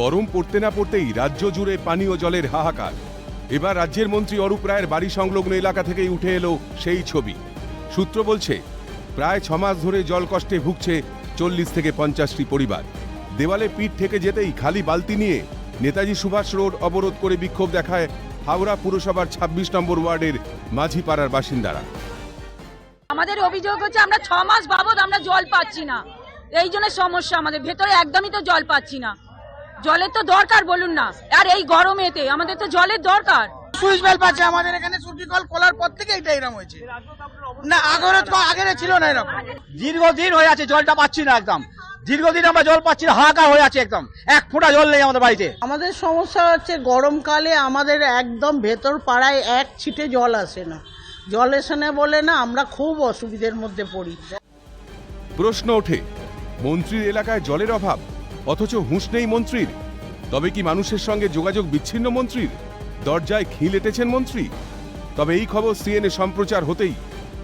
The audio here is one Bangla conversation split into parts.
গরম পড়তে না পড়তেই রাজ্য জুড়ে পানীয় জলের হাহাকার। এবার রাজ্যের মন্ত্রী অরূপ রায়ের বাড়ি সংলগ্ন এলাকা থেকেই উঠে এলো সেই ছবি। সূত্র বলছে, প্রায় ছমাস ধরে জল কষ্টে ভুগছে চল্লিশ থেকে পঞ্চাশটি পরিবার। দেওয়ালে পিঠ থেকে যেতেই খালি বালতি নিয়ে নেতাজি সুভাষ রোড অবরোধ করে বিক্ষোভ দেখায় হাওড়া পুরসভার ২৬ নম্বর ওয়ার্ডের মাঝিপাড়ার বাসিন্দারা। আমাদের অভিযোগ হচ্ছে আমরা ছ মাস বাবদ আমরা জল পাচ্ছি না। এই জন্য সমস্যা আমাদের। ভেতরে একদমই তো জল পাচ্ছি না। জলের তো দরকার বলুন না। আর এই গরমেতে আমাদের তো জলের দরকার। সুইচ বেল পাচ্ছে আমাদের এখানে সূর্যি কল খোলার পর থেকে এটা এরকম হয়েছে। না আগরে তো আগের ছিল না এরকম। দীর্ঘদিন হয়ে আছে জলটা পাচ্ছি না একদম। দীর্ঘদিন আমরা জল পাচ্ছি না হাহাকার হয়ে আছে একদম। এক ফোঁটা জল নেই আমাদের বাড়িতে। আমাদের সমস্যা হচ্ছে গরমকালে আমাদের একদম ভেতর পাড়ায় এক ছিটে জল আসে না। জল এসে না বলে না আমরা খুব অসুবিধের মধ্যে পড়ি। প্রশ্ন ওঠে মন্ত্রীর এলাকায় জলের অভাব অথচ হুঁশ নেই মন্ত্রীর। তবে কি মানুষের সঙ্গে যোগাযোগ বিচ্ছিন্ন মন্ত্রীর? দরজায় খিল এঁটেছেন মন্ত্রী। তবে এই খবর সিএনএ সম্প্রচার হতেই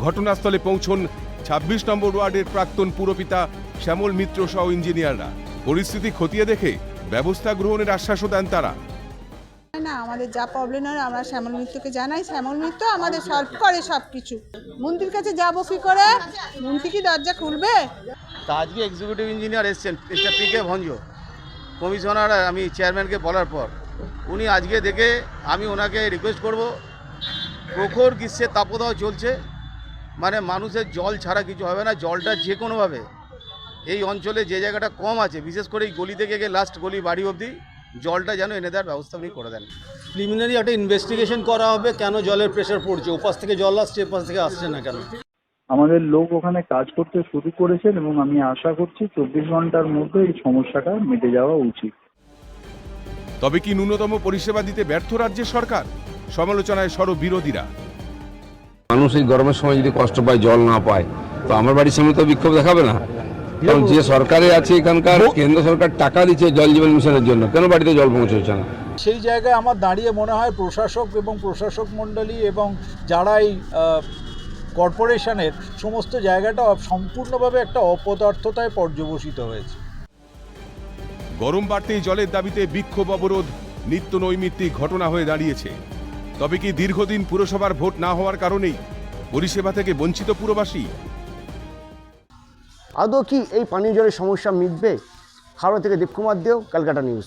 ঘটনাস্থলে পৌঁছন ২৬ নম্বর ওয়ার্ডের প্রাক্তন পুরপিতা শ্যামল মিত্র সহ ইঞ্জিনিয়াররা। পরিস্থিতি খতিয়ে দেখে ব্যবস্থা গ্রহণের আশ্বাসও দেন তারা। না, আমাদের যা প্রবলেম হয় আমরা শ্যামল মিত্রকে জানাই। শ্যামল মিত্র আমাদের সলভ করে সব কিছু মন্ত্রীর কাছে যাব কি করে? মন্ত্রী কি দরজা খুলবে? তা আজকে এক্সিকিউটিভ ইঞ্জিনিয়ার এসছেন mister P K Bhanja. Commissioner আমি চেয়ারম্যানকে বলার পর, উনি আজকে দেখে আমি ওনাকে রিকোয়েস্ট করব, প্রখর গ্রীষ্মের তাপদাহ চলছে মানে মানুষের জল ছাড়া কিছু হবে না, জলটা যে কোনোভাবে। এই অঞ্চলে যে জায়গাটা কম আছে, বিশেষ করে এই গলি থেকে গিয়ে লাস্ট গলি বাড়ি অবধি জলটা যেন এনে দেওয়ার ব্যবস্থা উনি করে দেন। প্রিলিমিনারি একটা ইনভেস্টিগেশন করা হবে কেন জলের প্রেশার পড়ছে? ওপাশ থেকে জল আসছে এপাশ থেকে আসছে না কেন? আমাদের লোক ওখানে কাজ করতে শুরু করেছেন এবং আমি আশা করছি চব্বিশ ঘণ্টার মধ্যে এই সমস্যাটা মিটে যাওয়া উচিত। তবে কি ন্যূনতম পরিষেবা দিতে ব্যর্থ রাজ্যের সরকার? সমালোচনায় সরব বিরোধীরা। মানুষ এই গরমের সময় যদি কষ্ট পায় জল না পায় তো আমার বাড়ির সামনে তো বিক্ষোভ দেখাবে না। কারণ যে সরকারে আছে এখানকার কেন্দ্র সরকার টাকা দিচ্ছে জল জীবন মিশনের জন্য কেন বাড়িতে জল পৌঁছচ্ছে না? সেই জায়গায় আমার দাঁড়িয়ে মনে হয় প্রশাসক এবং প্রশাসক মণ্ডলী এবং যারা এই কর্পোরেশনের সমস্ত জায়গাটা সম্পূর্ণভাবে একটা অপদার্থতায় পর্যবসিত হয়েছে। গরম বাড়তেই জলের দাবিতে বিক্ষোভ অবরোধ নিত্য নৈমিত্তিক ঘটনা হয়ে দাঁড়িয়েছে। তবে কি দীর্ঘদিন পুরসভার ভোট না হওয়ার কারণেই পরিষেবা থেকে বঞ্চিত পুরবাসী? আদৌ কি এই পানীয় জলের সমস্যা মিটবে? হাওড়া থেকে দেবকুমার দেও ক্যালকাটা নিউজ।